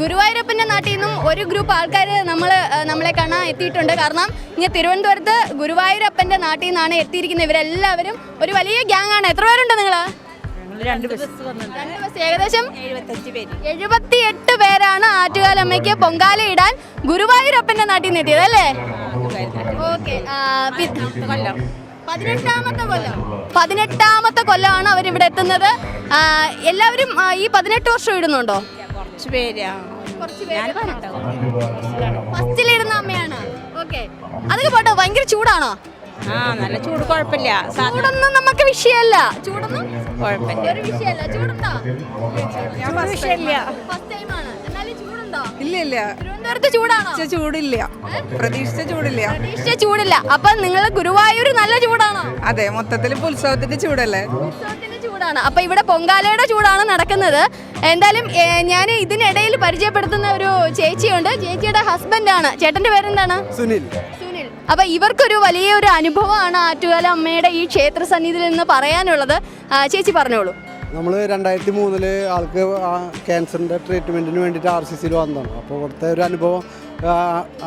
ഗുരുവായൂരപ്പന്റെ നാട്ടിൽ നിന്നും ഒരു ഗ്രൂപ്പ് ആൾക്കാർ നമ്മൾ നമ്മളെ കാണാൻ എത്തിയിട്ടുണ്ട്. കാരണം ഇങ്ങനെ തിരുവനന്തപുരത്ത് ഗുരുവായൂരപ്പന്റെ നാട്ടിൽ നിന്നാണ് എത്തിയിരിക്കുന്നത്. ഇവരെല്ലാവരും ഒരു വലിയ ഗ്യാങ് ആണ്. എത്ര പേരുണ്ട് നിങ്ങൾ രണ്ട് ബസ് ഏകദേശം എഴുപത്തി എട്ട് പേരാണ് ആറ്റുകാലമ്മയ്ക്ക് പൊങ്കാല ഇടാൻ ഗുരുവായൂരപ്പന്റെ നാട്ടിൽ നിന്ന് എത്തിയത് അല്ലേ? ഓക്കെ. കൊല്ലം പതിനെട്ടാമത്തെ കൊല്ലം. പതിനെട്ടാമത്തെ കൊല്ലമാണ് അവരിവിടെ എത്തുന്നത്. എല്ലാവരും ഈ പതിനെട്ട് വർഷം ഇടുന്നുണ്ടോ? കുറച്ച് പേര്. ഫസ്റ്റിലിടുന്ന അമ്മയാണ്. ഓക്കെ. അതൊക്കെ പോട്ടോ ഭയങ്കര ചൂടാണോ? ആ നല്ല ചൂട്. കുഴപ്പമില്ല. ചൂടൊന്നും നമുക്ക് വിഷയമല്ല. ചൂടൊന്നും? കുഴപ്പമില്ല. ഒരു വിഷയമല്ല. ചൂടുണ്ടോ? ചൂട് വിഷയമില്ല. ഫസ്റ്റ് ടൈമാണ് ആണ്. എന്നാലും ചൂടുണ്ടോ? ഇല്ല ഇല്ല. തിരുവനന്തപുരത്ത് ചൂടാണോ? ചൂടില്ല. പ്രതീക്ഷിച്ച ചൂടില്ല. പ്രതീക്ഷിച്ച ചൂടില്ല. അപ്പൊ നിങ്ങൾ ഗുരുവായൂർ നല്ല ചൂടാണോ? അതെ മൊത്തത്തിൽ ഉത്സവത്തിന്റെ ചൂടല്ലേ? ഉത്സവത്തിന്റെ ചൂടാണ്. അപ്പൊ ഇവിടെ പൊങ്കാലയുടെ ചൂടാണ് നടക്കുന്നത്. എന്തായാലും ഞാൻ ഇതിനിടയിൽ പരിചയപ്പെടുത്തുന്ന ഒരു ചേച്ചിയുണ്ട്. ചേച്ചിയുടെ ഹസ്ബൻഡ് ആണ് ചേട്ടന്റെ പേരെന്താണ്? സുനിൽ. സുനിൽ. അപ്പൊ ഇവർക്കൊരു വലിയൊരു അനുഭവമാണ് ആറ്റുകാല അമ്മയുടെ ഈ ക്ഷേത്ര സന്നിധിയിൽ നിന്ന് പറയാനുള്ളത്. ചേച്ചി പറഞ്ഞോളൂ. നമ്മൾ രണ്ടായിരത്തി മൂന്നിൽ ആൾക്ക് ക്യാൻസറിന്റെ ക്യാൻസറിന്റെ വേണ്ടിട്ട് വേണ്ടിയിട്ട് ആർ സി സിയിൽ വന്നതാണ്. അപ്പോൾ ഇവിടുത്തെ ഒരു അനുഭവം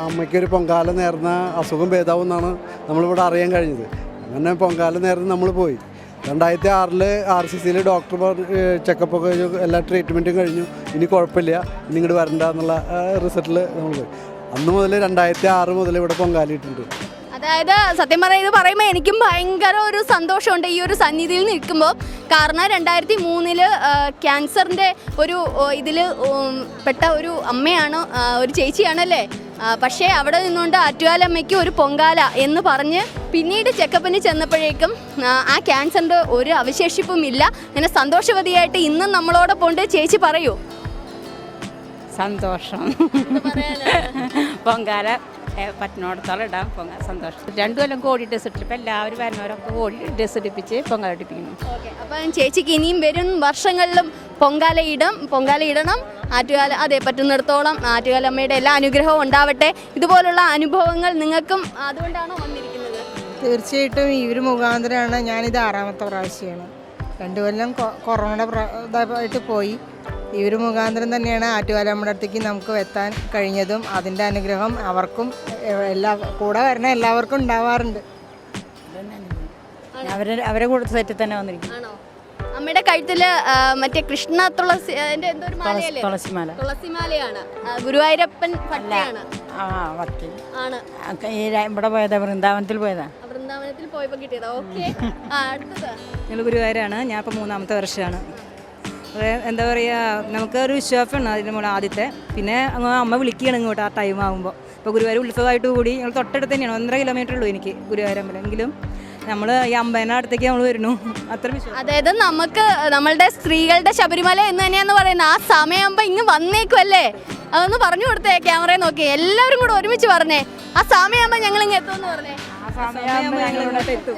അമ്മയ്ക്ക് ഒരു പൊങ്കാല നേർന്ന അസുഖം ഭേദാവും എന്നാണ് നമ്മളിവിടെ അറിയാൻ കഴിഞ്ഞത്. അങ്ങനെ പൊങ്കാല നേർന്ന് നമ്മൾ പോയി. രണ്ടായിരത്തി ആറിൽ ആർ സി സിയിൽ ഡോക്ടർ ചെക്കപ്പ് ഒക്കെ എല്ലാ ട്രീറ്റ്മെന്റും കഴിഞ്ഞു. ഇനി കുഴപ്പമില്ല. ഇനി ഇങ്ങോട്ട് വരണ്ട എന്നുള്ള റിസൾട്ടിൽ നമ്മൾ അന്ന് മുതൽ രണ്ടായിരത്തി ആറ് മുതൽ ഇവിടെ പൊങ്കാലിട്ടുണ്ട്. അതായത് സത്യം പറഞ്ഞാൽ പറയുമ്പോൾ എനിക്കും ഭയങ്കര ഒരു സന്തോഷമുണ്ട് ഈ ഒരു സന്നിധിയിൽ നിൽക്കുമ്പോൾ കാരണം രണ്ടായിരത്തി മൂന്നിൽ ക്യാൻസറിന്റെ ഒരു ഇതിൽ പെട്ട ഒരു അമ്മയാണ് ഒരു ചേച്ചിയാണല്ലേ? പക്ഷേ അവിടെ നിന്നുകൊണ്ട് ആറ്റുകാലമ്മയ്ക്ക് ഒരു പൊങ്കാല എന്ന് പറഞ്ഞ് പിന്നീട് ചെക്കപ്പിന് ചെന്നപ്പോഴേക്കും ആ, ക്യാൻസറിന്റെ ഒരു അവശേഷിപ്പും ഇല്ല. അങ്ങനെ സന്തോഷവതിയായിട്ട് ഇന്നും നമ്മളോടൊപ്പം ഉണ്ട് ചേച്ചി പറയൂ. സന്തോഷം. പൊങ്കാല പറ്റുന്നിടത്തോളം ഇടാം. പൊങ്കാല സന്തോഷം. രണ്ടു കൊല്ലം കോടി ഡ്രസ് ഇട്ടിട്ട് ഇപ്പം എല്ലാവരും വരുന്നവരൊക്കെ കോടി ഡ്രസ് ഇടിപ്പിച്ച് പൊങ്കാല ഇടിപ്പിക്കുന്നു. അപ്പം ചേച്ചിക്ക് ഇനിയും വരും വർഷങ്ങളിലും പൊങ്കാല ഇടും. പൊങ്കാല ഇടണം. ആറ്റുകാല അതെ പറ്റുന്നിടത്തോളം ആറ്റുകാലമ്മയുടെ എല്ലാ അനുഗ്രഹവും ഉണ്ടാവട്ടെ. ഇതുപോലുള്ള അനുഭവങ്ങൾ നിങ്ങൾക്കും അതുകൊണ്ടാണോ വന്നിരിക്കുന്നത്? തീർച്ചയായിട്ടും ഈ ഒരു മുഖാന്തരമാണ് ഞാനിത് ആറാമത്തെ പ്രാവശ്യമാണ്. രണ്ടു കൊല്ലം കൊറോണയുടെ കൊറോണ ഇതായിട്ട് പോയി. ഈ ഒരു മുഖാന്തരം തന്നെയാണ് ആറ്റുകാലമ്മയുടെ അടുത്തേക്ക് നമുക്ക് എത്താൻ കഴിഞ്ഞതും അതിന്റെ അനുഗ്രഹം അവർക്കും എല്ലാ കൂടെ വരുന്ന എല്ലാവർക്കും ഉണ്ടാവാറുണ്ട്. അവരെ അവരെ കൂടെ സെറ്റിൽ തന്നെ വന്നിരിക്കും. ആണോ? അമ്മയുടെ കഴുത്തിൽ മറ്റേ കൃഷ്ണ തുളസി അതിന്റെ എന്തോ ഒരു മാലയല്ലേ? തുളസിമാല. തുളസിമാലയാണ്. ആ, ഗുരുവായൂരപ്പൻ ആ ആണ്. ഈ ര- ഇവിടെ പോയതാ വൃന്ദാവനത്തിൽ പോയതാ. ആ, വൃന്ദാവനത്തിൽ പോയപ്പോ കിട്ടിയതാ. ഓക്കെ. ആ അടുത്തത്. ഞങ്ങൾ ഗുരുവായൂരാണ്. ഞാൻ ഇപ്പോൾ മൂന്നാമത്തെ വർഷമാണ്. അത് എന്താ പറയുക നമുക്ക് ഒരു വിശ്വാസമാണ് അതിന് മുകളിൽ ആദ്യത്തെ. പിന്നെ അങ്ങ് അമ്മ വിളിക്കുകയാണ് ഇങ്ങോട്ട് ആ ടൈം ആകുമ്പോൾ ഇപ്പോൾ ഗുരുവായൂർ ഉത്സവമായിട്ട് കൂടി ഞങ്ങൾ തൊട്ടടുത്ത് തന്നെയാണ്. ഒന്നര കിലോമീറ്റർ ഉള്ളൂ എനിക്ക് ഗുരുവായൂർ അമ്പലം. എങ്കിലും നമ്മൾ ഈ അമ്പതിന അടുത്തേക്ക് നമ്മൾ വരുന്നു. അത്ര അതായത് നമുക്ക് നമ്മളുടെ സ്ത്രീകളുടെ ശബരിമല എന്ന് തന്നെയാന്ന് പറയുന്നത് ആ സമയമാകുമ്പോ ഇങ്ങ് വന്നേക്കുമല്ലേ അതൊന്ന് പറഞ്ഞു കൊടുത്തേ ക്യാമറയെ നോക്കി. എല്ലാവരും കൂടെ ഒരുമിച്ച് പറഞ്ഞേ ആ സമയമാകുമ്പോ ഞങ്ങൾ ഇങ്ങ് എത്തുമെന്ന് പറഞ്ഞേ. ആ സമയമാകുമ്പോൾ ഞങ്ങൾ ഇങ്ങോട്ട് എത്തും.